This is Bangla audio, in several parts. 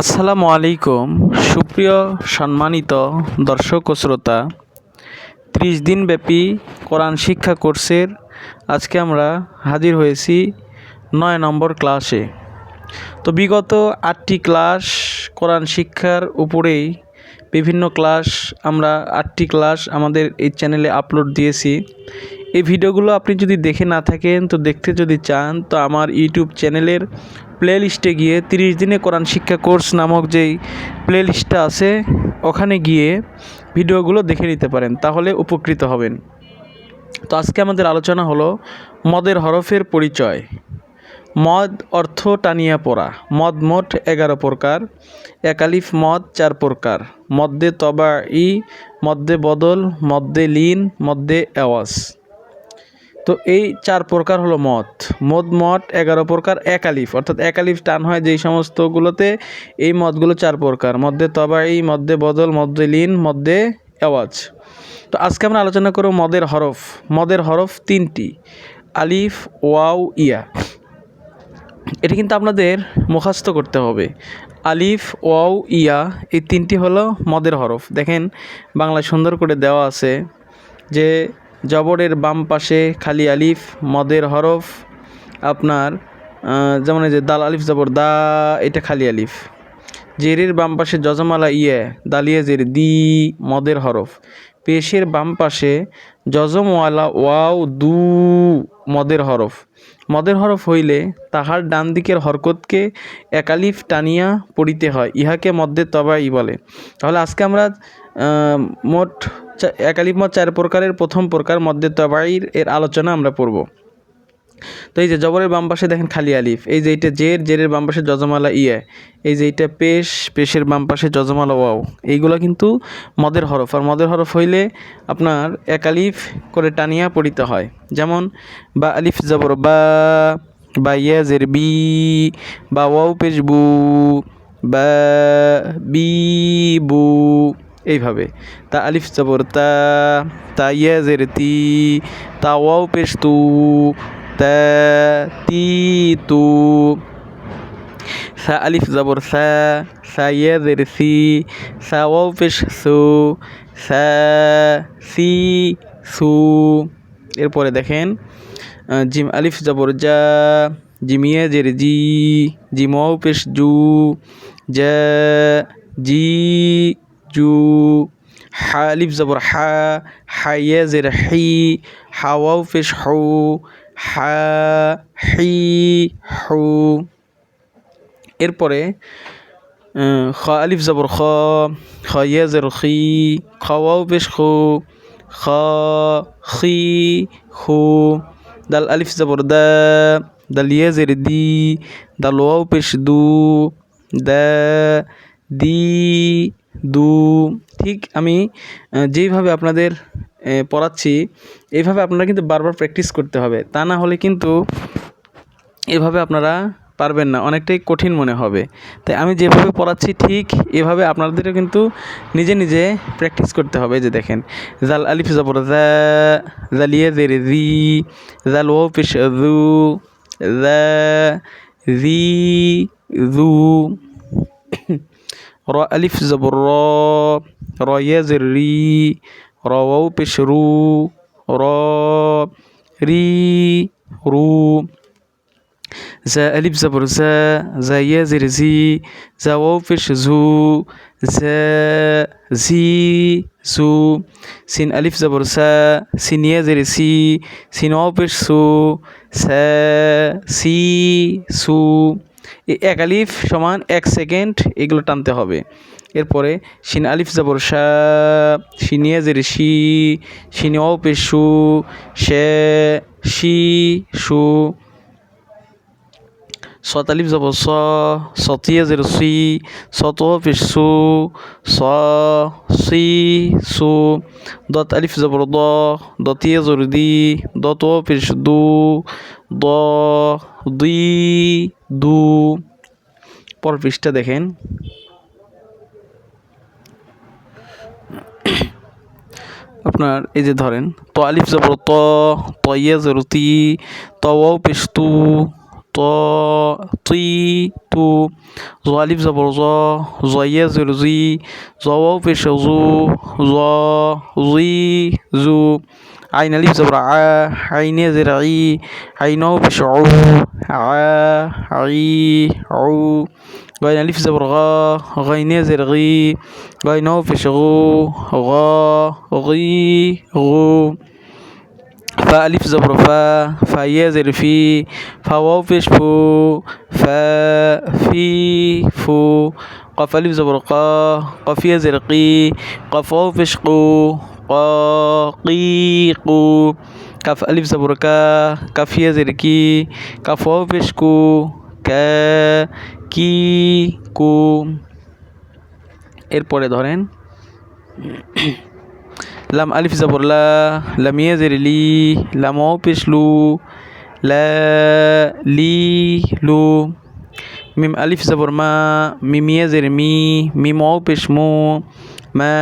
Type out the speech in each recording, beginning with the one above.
আসসালামু আলাইকুম। সুপ্রিয় সম্মানিত দর্শক ও শ্রোতা, ত্রিশ দিনব্যাপী কোরআন শিক্ষা কোর্সের আজকে আমরা হাজির হয়েছি নয় নম্বর ক্লাসে। তো বিগত আটটি ক্লাস কোরআন শিক্ষার উপরেই বিভিন্ন ক্লাস আমরা, আটটি ক্লাস আমাদের এই চ্যানেলে আপলোড দিয়েছি। এই ভিডিওগুলো আপনি যদি দেখে না থাকেন, তো দেখতে যদি চান, তো আমার ইউটিউব চ্যানেলের প্লে লিস্টে গিয়ে তিরিশ দিনে কোরআন শিক্ষা কোর্স নামক যেই প্লে লিস্টটা আছে, ওখানে গিয়ে ভিডিওগুলো দেখে নিতে পারেন, তাহলে উপকৃত হবেন। তো আজকে আমাদের আলোচনা হলো মদের হরফের পরিচয়। মদ অর্থ টানিয়া পড়া। মদ মোট এগারো প্রকার। একালিফ মদ চার প্রকার। মদ্যে তবা ই মদ্যে বদল মদ্যে লিন মদ্যে আওয়াজ তো এই চার প্রকার হলো মদ। মদ মদ, এগারো প্রকার একালিফ অর্থাৎ একালিফ টান হয় যেই সমস্তগুলোতে এই মদগুলো চার প্রকার। মধ্যে তবাই মধ্যে বদল মধ্যে লিন মধ্যে আওয়াজ তো আজকে আমরা আলোচনা করব মদের হরফ। মদের হরফ তিনটি। আলিফ, ওয়াও, ইয়া। এটা কিন্তু আপনাদের মুখস্থ করতে হবে। আলিফ, ওয়াও, ইয়া, এই তিনটি হলো মদের হরফ। দেখেন, বাংলায় সুন্দর করে দেওয়া আছে যে জবরের বাম পাশে খালি আলিফ, মদের হরফ, আপনার যেমন যে দাল আলিফ জবর, দা, এটা খালি আলিফ। জেরের বাম পাশে যজমালা ইয়ে দালিয়া জের, দি, মদের হরফ। পেশের বাম পাশে যজমওয়ালা ওয়াও, দু, মদের হরফ। মদের হরফ হইলে তাহার ডান দিকের হরকতকে একালিফ টানিয়া পড়িতে হয়, ইহাকে মধ্যে তবাই বলে। তাহলে আজকে আমরা মোট চা- একালিফ মত চার প্রকারের। প্রথম প্রকার মধ্যে তবাইর এর আলোচনা আমরা পড়ব। তো এই যে জবরের বাম পাশে দেখেন খালি আলিফ, এই যে এইটা জের, জেরের বাম পাশে যজমালা ইয়ে এই যে এইটা পেশ, পেশের বাম পাশে যজমালা ওয়াও, এইগুলো কিন্তু মদের হরফ। আর মদের হরফ হইলে আপনার এক আলিফ করে টানিয়া পড়িতে হয়। যেমন, বা আলিফ জবর, বা বা ইয়া জের, বি, বা ওয়াও পেশ, বু, বা, বি, বু এইভাবে। তা আলিফ জবর, তা তা ইয়া জের, তি, তা ওয়াও পেশ তু, তা, তি, তু। সা আলিফ জবর, সা সা ইয়া জের, সি, সা ওয়াও পেশ সু, সা, সি, সু। এরপরে দেখেন জিম আলিফ জবর যা জিমিয়া জের, জি, জিম ওয়াও পেশ জু যা জি জু হা আলিফ জবর হা হাইয়া জের হি হাওয়াও পেশ হু হা হি হু এরপরে খ আলিফ জবর খ খ ইয়া জের খি খাওয়াও পেশ খু খ খি খু দাল আলিফ জবর দা দাল ইয়া জের দি দাল ওয়াও পেশ দু দা দি দু, ঠিক আমি যেইভাবে আপনাদের পড়াচ্ছি, এইভাবে আপনারা কিন্তু বারবার প্র্যাকটিস করতে হবে। তা না হলে কিন্তু এভাবে আপনারা পারবেন না, অনেকটাই কঠিন মনে হবে। তাই আমি যেভাবে পড়াচ্ছি, ঠিক এভাবে আপনাদেরও কিন্তু নিজে নিজে প্র্যাকটিস করতে হবে যে দেখেন। জাল আলিফ জবর জালিয়া জের জি, জাল ও পেশ জু, জা, জি। را ألف زبر را را يا زر ري را واو بش رو را ري رو. زا ألف زبر زا زا يا زر زي زا واو بش زو زا زي زو. سين ألف زبر سا. سين يا زر سي. سين واو بش سو سا سي سو. এক আলিফ সমান এক সেকেন্ড, এগুলো টানতে হবে। এরপরে শিন আলিফ জবর শা শিনিয়া জের শি, শিনি ওয়াও পেশ সু, শে সু। সতালিফ যাব স সতিয়া জের সি সত পেশ সু, স, সি দত আলিফ জবর দ দতিয়া জোর দি দত পেশ দু দ দুই দু। পর পৃষ্ঠা দেখেন। আপনার এই যে ধরেন, ত আলিফ জবর ত তইয়া জরুতি তওয়াও পেশ ط ط ط تو ظالب زبر ظا ظي زر زي ظواو بش ظو ظا ظي زو عين الف زبر ع عين زر عين عينو بش عو ع عي عو غين الف زبر غا غين زر غي غينو بش غو غا غي غو فا ألف زبر فا فا يزر في فا واو فيش فو فا في فو قف ألف زبر قا قف يزر قي قف واو فيش قو قا قي قو কাফ আলিফ জবর কা কাফিয়া জের কি কাফ পেশ কু কা কি কু এরপরে ধরেন লাম আলিফ জবর লা লামিয়া জের লি লাম পেশ লু লা মিম আলিফ জবর মা মিমিয়া জের মি মিম পেশ মু মা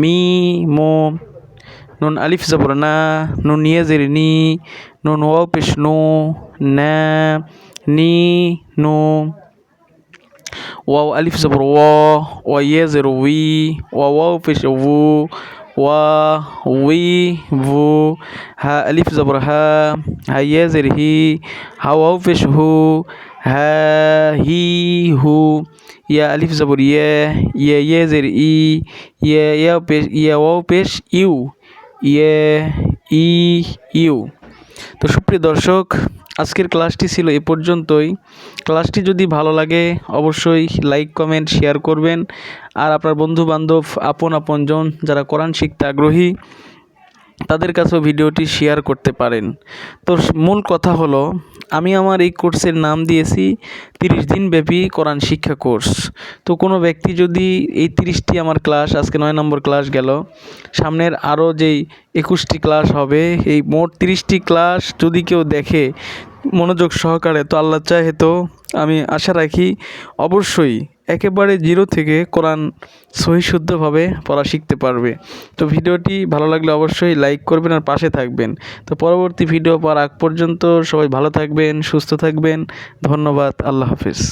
মি মো নুন আলিফ জবর না নুন নিয়ে জের নি নুন ওয়াও পেশ নু না নি নু ওয়াও আলিফ জবর ওয়া ওয়া ইয়ে জের উই ওয়া ওয়াও পেশ উ ওয়া উই ভু হা আলিফ জবর হা হা ইয়ে জের হি হা ওয়াও পেশ হু হা হি হু ইয়া আলিফ জবর ইয়ে ইয়ে ইয়ে জের ই ইয়ে ইয়া পেশ ইয়া ওয়াও পেশ ইউ ইয়ে ই ইউ তো সুপ্রিয় দর্শক আজকের ক্লাসটি ছিল এ পর্যন্তই। ক্লাসটি যদি ভালো লাগে, অবশ্যই লাইক, কমেন্ট, শেয়ার করবেন। আর আপনার বন্ধু বান্ধব আপন আপনজন যারা কোরআন শিখতে আগ্রহী তাদের কাছেও ভিডিওটি শেয়ার করতে পারেন। তো মূল কথা হলো, আমি আমার এই কোর্সের নাম দিয়েছি তিরিশ দিন ব্যাপী কোরআন শিক্ষা কোর্স। তো কোনো ব্যক্তি যদি এই তিরিশটি আমার ক্লাস, আজকে নয় নম্বর ক্লাস গেল, সামনের আরও যেই একুশটি ক্লাস হবে, এই মোট তিরিশটি ক্লাস যদি কেউ দেখে মনোযোগ সহকারে, তো আল্লাহ চাহে তো আমি আশা রাখি অবশ্যই একেবারে জিরো থেকে কোরআন সহিশুদ্ধভাবে পড়া শিখতে পারবে। তো ভিডিওটি ভালো লাগলে অবশ্যই লাইক করবেন আর পাশে থাকবেন। তো পরবর্তী ভিডিও পাওয়ার আগ পর্যন্ত সবাই ভালো থাকবেন, সুস্থ থাকবেন। ধন্যবাদ, আল্লাহ হাফিজ।